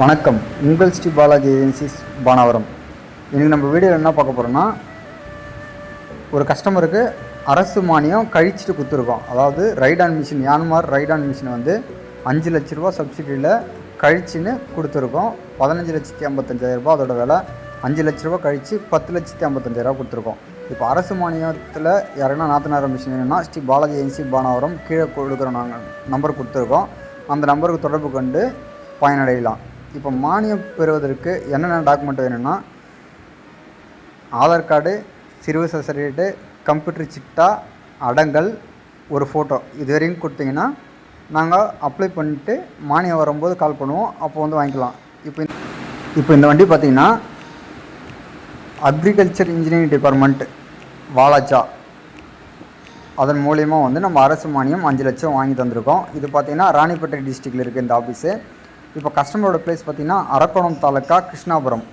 வணக்கம். உங்கள் ஸ்ரீ பாலாஜி ஏஜென்சிஸ் பானாவரம். இன்றைக்கி நம்ம வீடியோவில் என்ன பார்க்க போகிறோம்னா ஒரு கஸ்டமருக்கு அரசு மானியம் கழிச்சிட்டு கொடுத்துருக்கோம். அதாவது ride on machine Yanmar ride on machine வந்து அஞ்சு லட்ச ரூபா சப்சிடியில் கழிச்சுன்னு கொடுத்துருக்கோம். பதினஞ்சு லட்சத்தி ஐம்பத்தஞ்சாயிரம் ரூபா அதோட விலை அஞ்சு லட்ச ரூபா கழித்து பத்து லட்சத்தி ஐம்பத்தஞ்சாயிரம் கொடுத்துருக்கோம். இப்போ அரசு மானியத்தில் யாருன்னா நாத்தனார மிஷின் வேணும்னா ஸ்ரீ பாலாஜி ஏஜென்சி பானாவரம் கீழே கொடுக்குற நாங்கள் நம்பர் கொடுத்துருக்கோம். அந்த நம்பருக்கு தொடர்பு கொண்டு பயனடையலாம். இப்போ மானியம் பெறுவதற்கு என்னென்ன டாக்குமெண்ட் வேணும்னா ஆதார் கார்டு சிறுவ சர்டிஃபிகேட்டு கம்ப்யூட்டர் சிட்டா அடங்கல் ஒரு ஃபோட்டோ இது வரைக்கும் கொடுத்தீங்கன்னா நாங்கள் அப்ளை பண்ணிட்டு மானியம் வரும்போது கால் பண்ணுவோம். அப்போ வந்து வாங்கிக்கலாம். இப்போ இப்போ இந்த வண்டி பார்த்தீங்கன்னா அக்ரிகல்ச்சர் இன்ஜினியரிங் டிபார்ட்மெண்ட் வாலாஜா. அதன் மூலயமா வந்து நம்ம அரசு மானியம் அஞ்சு லட்சம் வாங்கி தந்திருக்கோம். இது பார்த்திங்கன்னா ராணிப்பேட்டை டிஸ்ட்ரிக்டில் இருக்குது இந்த ஆஃபீஸு இப்போ கஸ்டமரோட பிளேஸ் பார்த்தீங்கன்னா அரக்கோணம் தாலுக்கா கிருஷ்ணாபுரம்.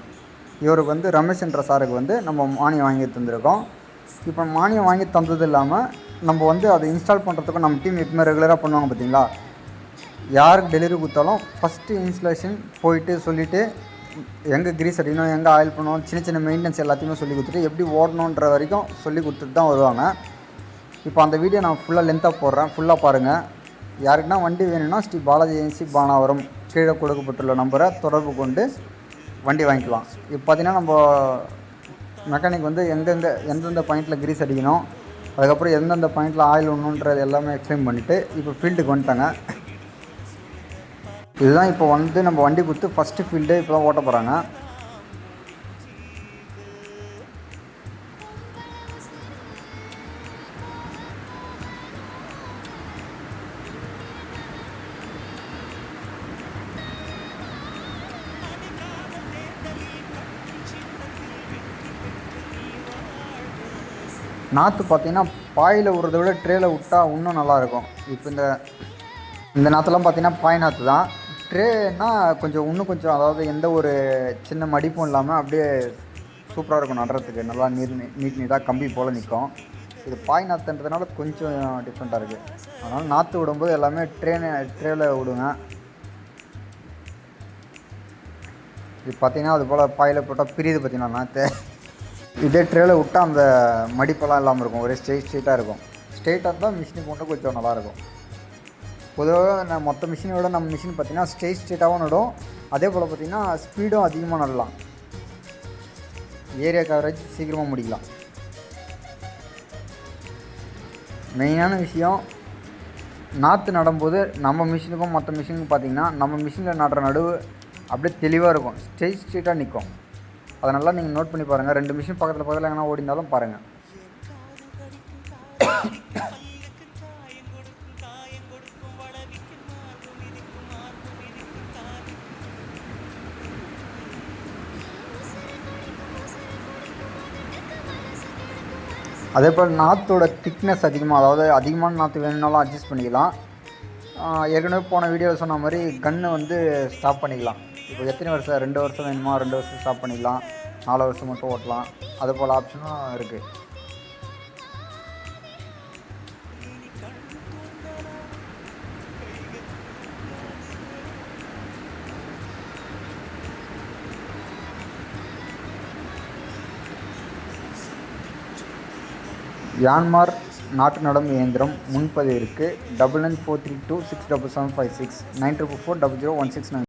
இவருக்கு வந்து ரமேஷ் என்ற சாருக்கு வந்து நம்ம மானியம் வாங்கி தந்திருக்கோம். இப்போ மானியம் வாங்கி தந்தது இல்லாமல் நம்ம வந்து அதை இன்ஸ்டால் பண்ணுறதுக்கும் நம்ம டீம் எப்பவுமே ரெகுலராக பண்ணுவாங்க பார்த்தீங்களா? யாருக்கு டெலிவரி கொடுத்தாலும் ஃபஸ்ட்டு இன்ஸ்டலேஷன் போயிட்டு சொல்லிவிட்டு எங்கே கிரீஸ் அடிக்கணும் எங்கே ஆயில் பண்ணணும் சின்ன சின்ன மெயின்டெனன்ஸ் எல்லாத்தையுமே சொல்லி கொடுத்துட்டு எப்படி ஓடணுன்ற வரைக்கும் சொல்லி கொடுத்துட்டு தான் வருவாங்க. இப்போ அந்த வீடியோ நான் ஃபுல்லாக லென்த்தாக போடுறேன். ஃபுல்லாக பாருங்கள் யாருக்குன்னா வண்டி வேணும்னா ஸ்ரீ பாலாஜி ஏஜென்சி பானாவரம். கீழே கொடுக்கப்பட்டுள்ள நம்பரை தொடர்பு கொண்டு வண்டி வாங்கிக்கலாம். இப்போ பார்த்தீங்கன்னா நம்ம மெக்கானிக் வந்து எந்தெந்த எந்தெந்த பாயிண்டில் கிரீஸ் அடிக்கணும் அதுக்கப்புறம் எந்தெந்த பாயிண்டில் ஆயில் ஒன்றுன்றது எல்லாமே எக்ஸ்பிளைன் பண்ணிவிட்டு இப்போ ஃபீல்டுக்கு வந்துட்டாங்க. இதுதான் இப்போ வந்து நம்ம வண்டி கொடுத்து ஃபஸ்ட்டு ஃபீல்டு இப்போ தான் ஓட்ட போகிறாங்க நாற்று பார்த்தீங்கன்னா பாயில் விடுறத விட ட்ரேயில் விட்டா இன்னும் நல்லாயிருக்கும். இப்போ இந்த இந்த நாற்றுலாம் பார்த்தீங்கன்னா பாய் நாற்று தான். ட்ரேனா கொஞ்சம் இன்னும் கொஞ்சம் அதாவது எந்த ஒரு சின்ன மடிப்பும் இல்லாமல் அப்படியே சூப்பராக இருக்கும் நடுறதுக்கு. நல்லா நீர் நீட் நீட்டாக கம்பி போல் நிற்கும். இது பாய் நாற்றுன்றதுனால கொஞ்சம் டிஃப்ரெண்ட்டாக இருக்குது அதனால் நாற்று விடும்போது எல்லாமே ட்ரேனு ட்ரேவில் விடுங்க. இது பார்த்தீங்கன்னா அது போல் பாயில் போட்டால் பிரியுது பார்த்தீங்கன்னா நாற்று இதே ட்ரேல விட்டால் அந்த மடிப்பெல்லாம் இல்லாமல் இருக்கும். ஒரே ஸ்ட்ரெயிட் ஸ்ட்ரெயிட்டாக இருக்கும். ஸ்ட்ரெயிட்டாக இருந்தால் மிஷினுக்கு கொண்டு கொஞ்சம் நல்லாயிருக்கும் பொதுவாக நான் மொத்த மிஷினை விட நம்ம மிஷின் பார்த்தீங்கன்னா ஸ்ட்ரெயிட் ஸ்ட்ரெயிட்டாகவும் நடும். அதே போல் பார்த்திங்கன்னா ஸ்பீடும் அதிகமாக நடலாம். ஏரியா கவரேஜ் சீக்கிரமாக முடிக்கலாம். மெயினான விஷயம் நாற்று நடும்போது நம்ம மிஷினுக்கும் மற்ற மிஷினுக்கும் பார்த்தீங்கன்னா நம்ம மிஷினில் நடுற நடுவு அப்படியே தெளிவாக இருக்கும். ஸ்ட்ரெயிட் ஸ்ட்ரெயிட்டாக நிற்கும் அதை நல்லா நீங்கள் நோட் பண்ணி பாருங்கள் ரெண்டு மிஷின் பக்கத்தில் பக்கத்தில் எங்கன்னா ஓடி பாருங்கள் அதே போல் நாற்றோட திக்னஸ் அதிகமாக அதாவது அதிகமான நாற்று வேணும்னாலும் அட்ஜஸ்ட் பண்ணிக்கலாம். ஏற்கனவே போன வீடியோவில் சொன்ன மாதிரி கன்னை வந்து ஸ்டாப் பண்ணிக்கலாம். இப்போ எத்தனை வருஷம் ரெண்டு வருஷம் வேணுமா? ரெண்டு வருஷம் ஸ்டாப் பண்ணிக்கலாம் நாலு வருஷம் மட்டும் ஓட்டலாம். அது போல் ஆப்ஷனும் இருக்குது யான்மார் நாட்டு நடம் இயந்திரம் முன்பதிவிற்கு double nine four three two six double seven five six nine triple four double zero one six nine